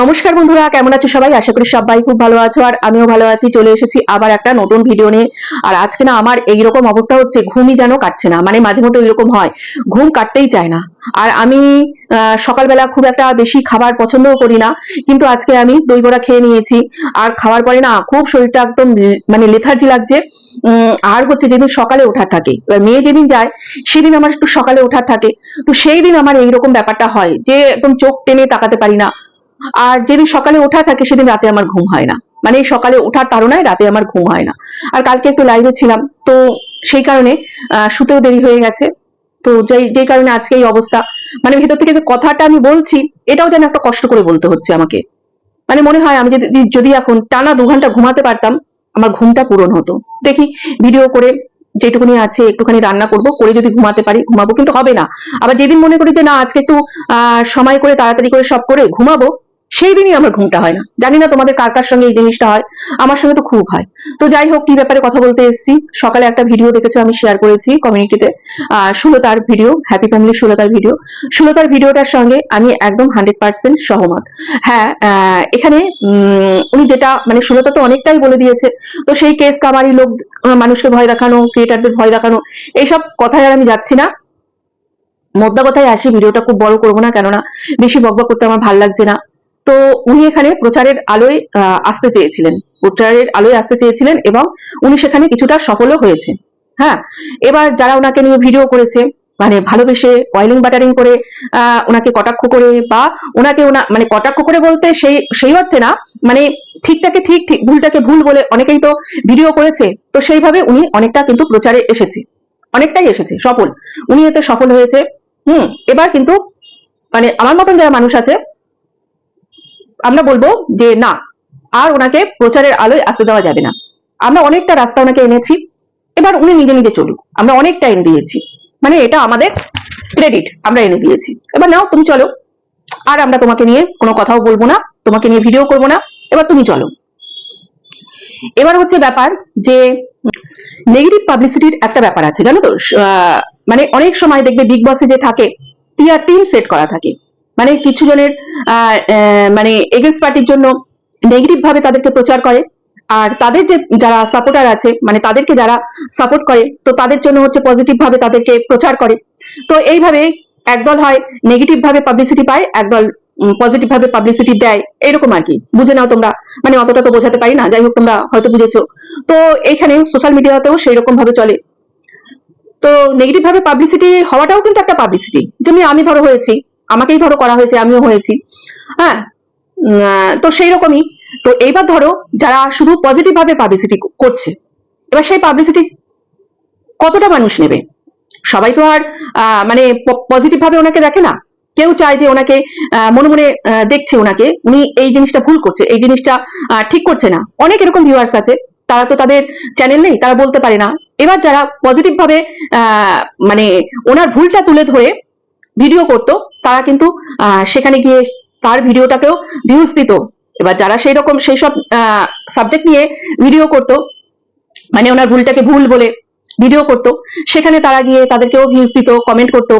নমস্কার বন্ধুরা, কেমন আছো সবাই? আশা করি সবাই খুব ভালো আছো, আর আমিও ভালো আছি। চলে এসেছি আবার একটা নতুন ভিডিও নিয়ে। আর আজকে না আমার এইরকম অবস্থা হচ্ছে, ঘুমই যেন কাটছে না। মানে মাঝে মধ্যে এরকম হয়, ঘুম কাটতেই চায় না। আর আমি সকালবেলা খুব একটা বেশি খাবার পছন্দও করি না, কিন্তু আজকে আমি দই বড়া খেয়ে নিয়েছি। আর খাওয়ার পরে না খুব শরীরটা একদম মানে লেথার্জি লাগছে। আর হচ্ছে যেদিন সকালে ওঠার থাকে মেয়ে যেদিন যায়, সেদিন আমার একটু সকালে ওঠার থাকে। তো সেই দিন আমার এইরকম ব্যাপারটা হয় যে একদম চোখ টেনে তাকাতে পারি না। আর যেদিন সকালে ওঠা থাকে, সেদিন রাতে আমার ঘুম হয় না। মানে সকালে ওঠার তাড়নায় রাতে আমার ঘুম হয় না। আর কালকে একটু লাইভে ছিলাম, তো সেই কারণে শুতেও দেরি হয়ে গেছে। তো যেই যেই কারণে আজকে এই অবস্থা। মানে ভেতর থেকে যে কথাটা আমি বলছি, এটাও যেন একটা কষ্ট করে বলতে হচ্ছে আমাকে। মানে মনে হয় আমি যদি যদি এখন টানা দু ঘণ্টা ঘুমাতে পারতাম, আমার ঘুমটা পূরণ হতো। দেখি ভিডিও করে যেটুকুনি আছে, একটুখানি রান্না করব, করে যদি ঘুমাতে পারি, ঘুমাবো, কিন্তু হবে না। আবার যেদিন মনে করি যে না, আজকে একটু সময় করে তাড়াতাড়ি করে সব করে ঘুমাবো সেই দিনই আমার ঘুমটা হয় না। জানি না তোমাদের কার কার সঙ্গে এই জিনিসটা হয়। আমার সঙ্গে তো খুব হয়। তো যাই হোক, কি ব্যাপারে কথা বলতে এসেছি? সকালে একটা ভিডিও দেখেছ, আমি শেয়ার করেছি কমিউনিটিতে সুলতার ভিডিও হ্যাপি ফ্যামিলি সুলতার ভিডিও। সুলতার ভিডিওটার সঙ্গে আমি একদম হান্ড্রেড পার্সেন্ট সহমত। হ্যাঁ এখানে উনি যেটা মানে সুলতা তো অনেকটাই বলে দিয়েছে। তো সেই কেস কামারি লোক মানুষকে ভয় দেখানো ক্রিয়েটারদের ভয় দেখানো, এইসব কথায় আর আমি যাচ্ছি না। মোদ্দা কথায় আসি, ভিডিওটা খুব বড় করব না, কেননা বেশি বকবক করতে আমার ভালো লাগছে না। তো উনি এখানে প্রচারের আলোয় আসতে চেয়েছিলেন। প্রচারের আলোয় আসতে চেয়েছিলেন এবং উনি সেখানে কিছুটা সফলও হয়েছে। হ্যাঁ এবার যারা ওনাকে নিয়ে ভিডিও করেছে মানে ভালোবেসে অয়েলিং বাটারিং করে ওনাকে কটাক্ষ করে বা ওনাকে ওনা মানে কটাক্ষ করে বলতে সেই সেই অর্থে না মানে ঠিকটাকে ঠিক ঠিক ভুলটাকে ভুল বলে অনেকেই তো ভিডিও করেছে, তো সেইভাবে উনি অনেকটা কিন্তু প্রচারে এসেছে। অনেকটাই এসেছে, সফল। উনি এতে সফল হয়েছে। হুম, এবার কিন্তু মানে আমার মতন যারা মানুষ আছে আমরা বলব যে না, আর ওনাকে প্রচারের আলোয় আসতে দেওয়া যাবে না। আমরা অনেকটা রাস্তা ওনাকে এনেছি, এবার উনি নিজে নিজে চলুক। আমরা অনেকটা এনে দিয়েছি। মানে এটা আমাদের ক্রেডিট আমরা এনে দিয়েছি। এবার নাও, তুমি চলো। আর আমরা তোমাকে নিয়ে কোনো কথাও বলব না, তোমাকে নিয়ে ভিডিও করব না। এবার তুমি চলো। এবার হচ্ছে ব্যাপার যে নেগেটিভ পাবলিসিটির একটা ব্যাপার আছে। জানো তো মানে অনেক সময় দেখবে বিগ বসে যে থাকে টিআর টিম সেট করা থাকে। মানে কিছু জনের মানে এগেন্স্ট পার্টির জন্য নেগেটিভ ভাবে তাদেরকে প্রচার করে। আর তাদের যে যারা সাপোর্টার আছে মানে তাদেরকে যারা সাপোর্ট করে, তো তাদের জন্য হচ্ছে পজিটিভ ভাবে তাদেরকে প্রচার করে। তো এইভাবে একদল হয় নেগেটিভ ভাবে পাবলিসিটি পায়, একদল পজিটিভ ভাবে পাবলিসিটি দেয়। এরকম আর কি। বুঝে নাও তোমরা। মানে অতটা তো বোঝাতে পারি না। যাই হোক, তোমরা হয়তো বুঝেছ। তো এইখানে সোশ্যাল মিডিয়াতেও সেই রকম ভাবে চলে। তো নেগেটিভ ভাবে পাবলিসিটি হওয়াটাও কিন্তু একটা পাবলিসিটি যেমনি আমি ধরো হয়েছি আমাকেই ধরো করা হয়েছে, আমিও হয়েছি। হ্যাঁ? তো সেই রকমই তো এইবার ধরো যারা শুধু পজিটিভ ভাবে পাবলিসিটি করছে, এবার সেই পাবলিসিটি কতটা মানুষ নেবে? সবাই তো আর মানে পজিটিভ ভাবে ওনাকে দেখে না। কেউ চায় যে ওনাকে মনে মনে দেখছে ওনাকে। উনি এই জিনিসটা ভুল করছে, এই জিনিসটা ঠিক করছে না। অনেক এরকম ভিউয়ার্স আছে, তারা তো তাদের চ্যানেল নেই, তারা বলতে পারে না। এবার যারা পজিটিভ ভাবে মানে ওনার ভুলটা তুলে ধরে ভিডিও করতো তারা কিন্তু সেখানে গিয়ে তার ভিডিওটাকেও ভিউজ দিত। এবার যারা সেই রকম সেই সব সাবজেক্ট নিয়ে ভিডিও করতো মানে ওনার ভুলটাকে ভুল বলে ভিডিও করতো, সেখানে তারা গিয়ে তাদেরকেও ভিউজ দিত কমেন্ট করতো।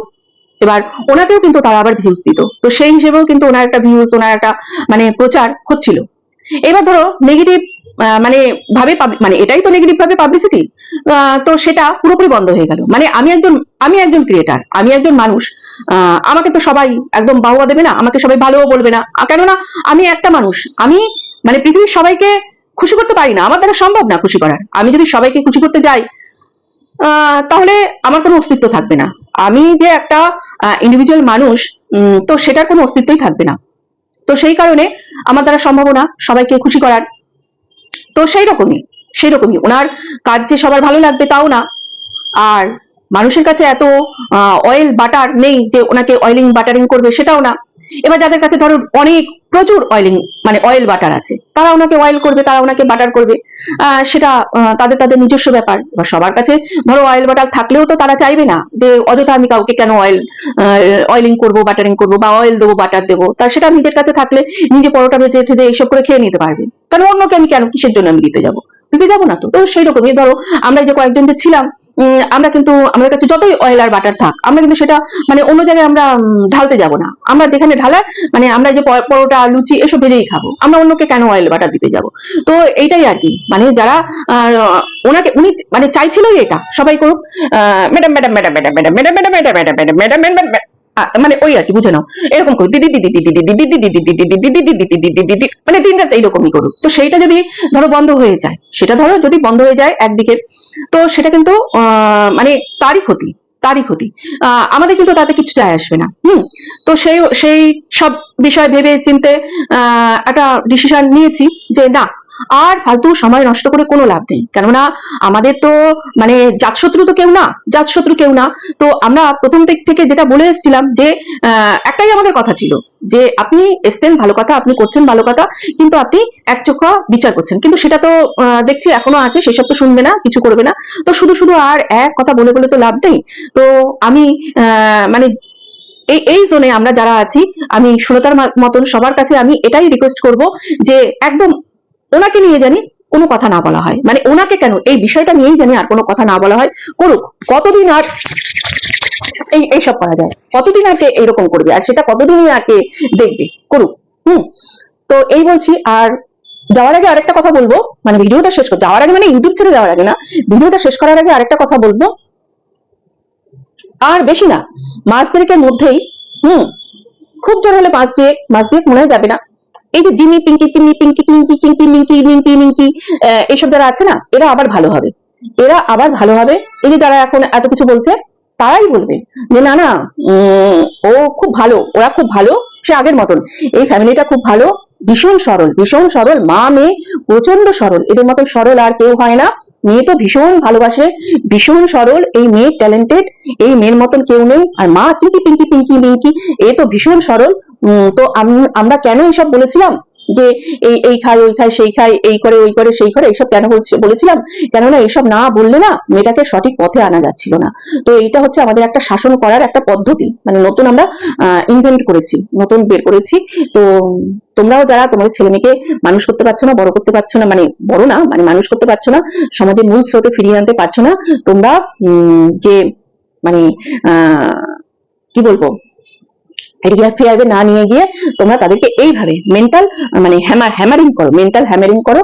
এবার ওনাকেও কিন্তু তারা আবার ভিউজ দিত। তো সেই হিসেবেও কিন্তু ওনার একটা ভিউজ ওনার একটা মানে প্রচার হচ্ছিল। এবার ধরো নেগেটিভ মানে ভাবে মানে এটাই তো নেগেটিভ ভাবে পাবলিসিটি তো সেটা পুরোপুরি বন্ধ হয়ে গেল। মানে আমি একজন আমি একজন ক্রিয়েটার আমি একজন মানুষ আমাকে তো সবাই একদম বাহুয়া দেবে না, আমাকে সবাই ভালোও বলবে না। কেননা আমি একটা মানুষ, আমি মানে পৃথিবীর সবাইকে খুশি করতে পারি না, আমার দ্বারা সম্ভব না খুশি করার। আমি যদি সবাইকে খুশি করতে যাই তাহলে আমার কোনো অস্তিত্ব থাকবে না। আমি যে একটা ইন্ডিভিজুয়াল মানুষ তো সেটার কোনো অস্তিত্বই থাকবে না। তো সেই কারণে আমার দ্বারা সম্ভব না সবাইকে খুশি করার। তো সেই রকমই সেই রকমই ওনার কাজ যে সবার ভালো লাগবে তাও না। আর মানুষের কাছে এত অয়েল বাটার নেই যে ওনাকে অয়েলিং বাটারিং করবে সেটাও না। এবার যাদের কাছে ধরো অনেক, প্রচুর অয়েলিং মানে অয়েল বাটার আছে, তারা ওনাকে অয়েল করবে, তারা ওনাকে বাটার করবে। সেটা তাদের তাদের নিজস্ব ব্যাপার। এবার সবার কাছে ধরো অয়েল বাটার থাকলেও তো তারা চাইবে না যে অযথা আমি কাউকে কেন অয়েল অয়েলিং করব বাটারিং করব বা অয়েল দেবো বাটার দেবো। তা সেটা নিজের কাছে থাকলে নিজে পরোটা ভেজে ঠেজে এইসব করে খেয়ে নিতে পারবে। তাহলে অন্যকে আমি কেন কিসের জন্য আমি দিতে যাব দিতে যাব না তো তো সেই রকমই ধরো আমরা যে কয়েকজন যে ছিলাম আমরা কিন্তু আমাদের কাছে যতই অয়েল আর বাটার থাক আমরা কিন্তু সেটা মানে অন্য জায়গায় আমরা ঢালতে যাব না আমরা যেখানে ঢালার মানে আমরা যে পরোটা লুচি এসব ভেজেই খাব আমরা অন্যকে কেন অয়েল বাটার দিতে যাব তো এইটাই আর কি মানে যারা ওনাকে উনি মানে চাইছিলই এটা সবাই করুক madam madam madam madam madam madam madam madam madam madam madam মানে ওই আর কি বুঝে নাও এরকম করুক দিদি দিদি দিদি দিদি দিদি দিদি দিদি দিদি দিদি দিদি দিদি দিদি মানে দিন রাত এইরকমই করুক তো সেইটা যদি ধরো বন্ধ হয়ে যায় সেটা ধরো যদি বন্ধ হয়ে যায় একদিকে তো সেটা কিন্তু মানে তারই ক্ষতি তারই ক্ষতি আমাদের কিন্তু তাতে কিছু যায় আসবে না হুম তো সেই সেই সব বিষয় ভেবে চিনতে একটা ডিসিশন নিয়েছি যে না আর ফালতু সময় নষ্ট করে কোনো লাভ নেই। কেননা আমাদের তো মানে জাতশত্রু তো কেউ না জাতশত্রু কেউ না। তো আমরা প্রথম দিক থেকে যেটা বলে এসেছিলাম যে একটাই আমাদের কথা ছিল যে, আপনি এসছেন, ভালো কথা, আপনি করছেন ভালো কথা, কিন্তু আপনি এক চোখা বিচার করছেন। কিন্তু সেটা তো দেখছি এখনও আছে, সেসব তো শুনবে না, কিছু করবে না। তো শুধু শুধু আর এক কথা বলে বলে তো লাভ নেই। তো আমি মানে এই এই জোনে আমরা যারা আছি, আমি শ্রোতার মতন সবার কাছে আমি এটাই রিকোয়েস্ট করব যে, একদম ওনাকে নিয়ে জানি কোনো কথা না বলা হয়। মানে ওনাকে কেন? এই বিষয়টা নিয়েই জানি আর কোনো কথা না বলা হয়। করুক, কতদিন আর এই এইসব করা যায়। কতদিন আগে এইরকম করবে? আর সেটা কতদিন আগে দেখবে? করুক, হুম? তো এই বলছি, আর যাওয়ার আগে আরেকটা কথা বলব। মানে ভিডিওটা শেষ কর যাওয়ার আগে মানে ইউটিউব ছেড়ে যাওয়ার আগে না, ভিডিওটা শেষ করার আগে আরেকটা কথা বলব। আর বেশি না মাস দেড়েকের মধ্যেই, হুম, খুব জোর হলে মাস দুয়েক মাস দুয়েক মনে যাবে না। এই যে জিমি পিঙ্কি চিমি পিঙ্কি টিঙ্কি চিঙ্কি মিঙ্কি মিঙ্কি মিঙ্কি আহ, এইসব যারা আছে না এরা আবার ভালো হবে। এরা আবার ভালো হবে। এই যে যারা এখন এত কিছু বলছে তারাই বলবে যে না না ও খুব ভালো ওরা খুব ভালো সে আগের মতন। এই ফ্যামিলিটা খুব ভালো ভীষণ সরল ভীষণ সরল। মা মেয়ে প্রচণ্ড সরল। এদের মতন সরল আর কেউ হয় না। মেয়ে তো ভীষণ ভালোবাসে, ভীষণ সরল। এই মেয়ে ট্যালেন্টেড এই মেয়ের মতন কেউ নেই। আর মা চিঙ্কি পিঙ্কি পিঙ্কি, মিঙ্কি, এ তো ভীষণ সরল। তো আমরা কেন এসব বলেছিলাম? যে এই এই খায়, ওই খায়, সেই খায়, এই করে, ওই করে, সেই করে এইসব কেন বলছি বলেছিলাম? কেননা এইসব না বললে না মেয়েটাকে সঠিক পথে আনা যাচ্ছিল না। তো এইটা হচ্ছে আমাদের একটা শাসন করার একটা পদ্ধতি। মানে নতুন আমরা ইনভেন্ট করেছি, নতুন বের করেছি। তো তোমরাও যারা তোমাদের ছেলে মেয়েকে মানুষ করতে পারছ না, বড় করতে পারছ না মানে বড় না মানে মানুষ করতে পারছ না, সমাজের মূল স্রোতে ফিরিয়ে আনতে পারছ না, তোমরা যে মানে কি বলব? রিয়া ফিয়াবে না নিয়ে গিয়ে তোমরা তাদেরকে এইভাবে মেন্টাল মানে হ্যামার হ্যামারিং করো মেন্টাল হ্যামারিং করো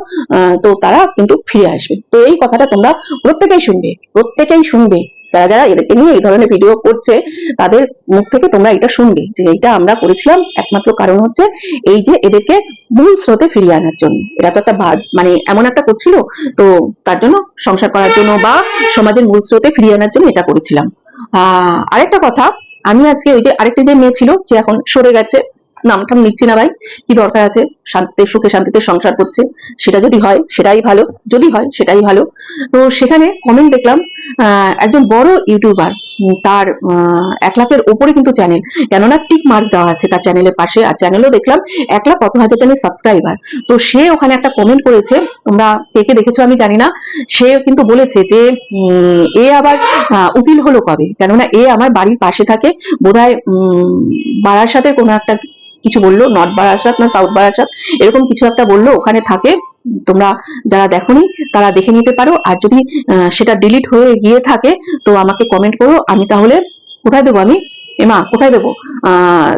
তো তারা কিন্তু ফিরে আসবে। তো এই কথাটা তোমরা প্রত্যেকেই শুনবে প্রত্যেকেই শুনবে। যারা যারা এদেরকে নিয়ে এই ধরনের ভিডিও করছে, তাদের মুখ থেকে তোমরা এটা শুনবে যে এটা আমরা করেছিলাম। একমাত্র কারণ হচ্ছে এই যে এদেরকে মূল স্রোতে ফিরিয়ে আনার জন্য। এরা তো একটা বাদ মানে এমন একটা করছিল, তো তার জন্য সংসার করার জন্য বা সমাজের মূল স্রোতে ফিরিয়ে আনার জন্য এটা করেছিলাম। আহ, আরেকটা কথা আমি আজকে ওই যে আরেকটা যে মেয়ে ছিল যে এখন সরে গেছে। নামটাম নিচ্ছি না ভাই। কি দরকার আছে? শান্তিতে, সুখে শান্তিতে সংসার করছে। সেটা যদি হয়, সেটাই ভালো। যদি হয়, সেটাই ভালো। তো সেখানে কমেন্ট দেখলাম একজন বড় ইউটিউবার তার এক লাখের ওপরে কিন্তু চ্যানেল কেননা টিক মার্ক দেওয়া আছে তার চ্যানেলের পাশে। আর চ্যানেলও দেখলাম, এক লাখ কত হাজার চ্যানেল সাবস্ক্রাইবার তো সে ওখানে একটা কমেন্ট করেছে, তোমরা কে কে দেখেছ আমি জানি না। সে কিন্তু বলেছে যে এ আবার উকিল হলো কবে? কেননা এ আমার বাড়ির পাশে থাকে। বোধহয় বারাসাতে কোনো একটা কিছু বলল নর্থ বারাসাত না সাউথ বারাসাত এরকম কিছু একটা বলল, ওখানে থাকে, তোমরা যারা দেখোনি, তারা দেখে নিতে পারো, আর যদি সেটা ডিলিট হয়ে গিয়ে থাকে, তো আমাকে কমেন্ট করো, আমি তাহলে কোথায় দেবো আমি? এমা, কোথায় দেবো?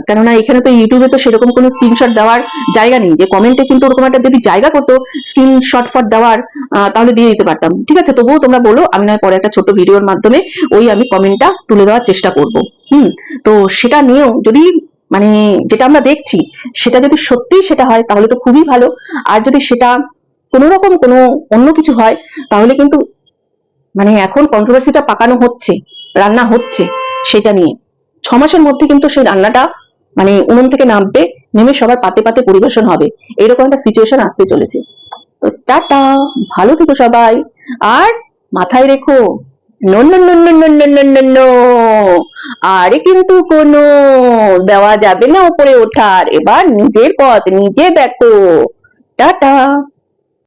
কেননা এখানে তো ইউটিউবে তো সেরকম কোনো স্ক্রিনশট দেওয়ার জায়গা নেই, যে কমেন্টে কিন্তু ওরকম একটা যদি জায়গা করতো স্ক্রিনশট ফট দেওয়ার তাহলে দিয়ে দিতে পারতাম। ঠিক আছে, তবুও তোমরা বলো, আমি নয় পরে একটা ছোট ভিডিওর মাধ্যমে ওই আমি কমেন্টটা তুলে দেওয়ার চেষ্টা করব। হুম, তো সেটা নিয়েও যদি মানে যেটা আমরা দেখছি, সেটা যদি সত্যি সেটা হয়, তাহলে তো খুবই ভালো। আর যদি সেটা কোনো রকম কোনো অন্য কিছু হয়, তাহলে কিন্তু মানে এখন কন্ট্রোভার্সিটা পাকানো হচ্ছে, রান্না হচ্ছে সেটা নিয়ে। ছ মাসের মধ্যে কিন্তু সেই রান্নাটা মানে উনুন থেকে নামবে, নেমে সবার পাতে পাতে পরিবেশন হবে। এরকম একটা সিচুয়েশন আসতে চলেছে। তো টাটা, ভালো থেকো সবাই। আর মাথায় রেখো no no no no no no no no আরে কিন্তু কোনো দেওয়া যাবে না উপরে ওঠার। এবার নিজের পথ নিজে দেখো। টাটা।